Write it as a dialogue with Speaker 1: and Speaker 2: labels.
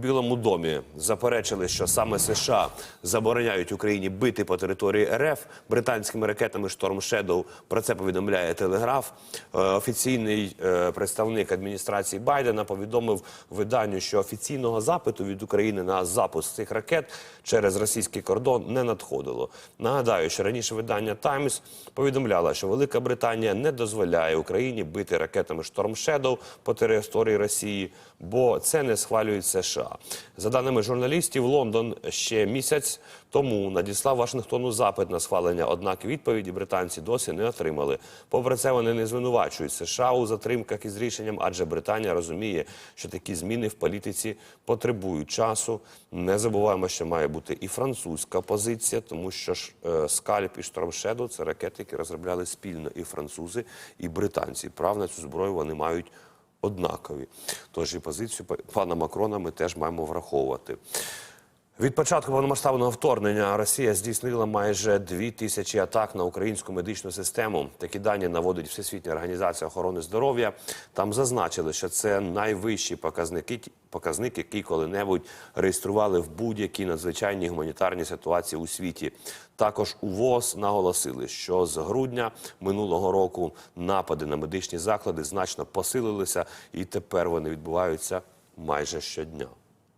Speaker 1: Білому домі заперечили, що саме США забороняють Україні бити по території РФ британськими ракетами Шторм Shadow. Про це повідомляє Телеграф. Е, Офіційний е, представник адміністрації Байдена повідомив виданню, що офіційного запиту від України на запуск цих ракет через російський кордон не надходило. Нагадаю, що раніше видання Times повідомляло, що Велика Британія не дозволяє Україні бити ракетами Шторм Shadow по території Росії, бо це не схвалюють США. За даними журналістів, Лондон ще місяць тому надіслав Вашингтону запит на схвалення, однак відповіді британці досі не отримали. Попри це, вони не звинувачують США у затримках із рішенням, адже Британія розуміє, що такі зміни в політиці потребують часу. Не забуваємо, що має бути і французька позиція, тому що ж е, скальп і штормшеду це ракети, які розробляли спільно і французи, і британці. Прав на цю зброю вони мають однакові. Тож і позицію па- пана Макрона ми теж маємо враховувати. Від початку повномасштабного вторгнення Росія здійснила майже дві тисячі атак на українську медичну систему. Такі дані наводить Всесвітня організація охорони здоров'я. Там зазначили, що це найвищі показники, показник, який коли-небудь реєстрували в будь-якій надзвичайній гуманітарній ситуації у світі. Також у ВОЗ наголосили, що з грудня минулого року напади на медичні заклади значно посилилися, і тепер вони відбуваються майже щодня.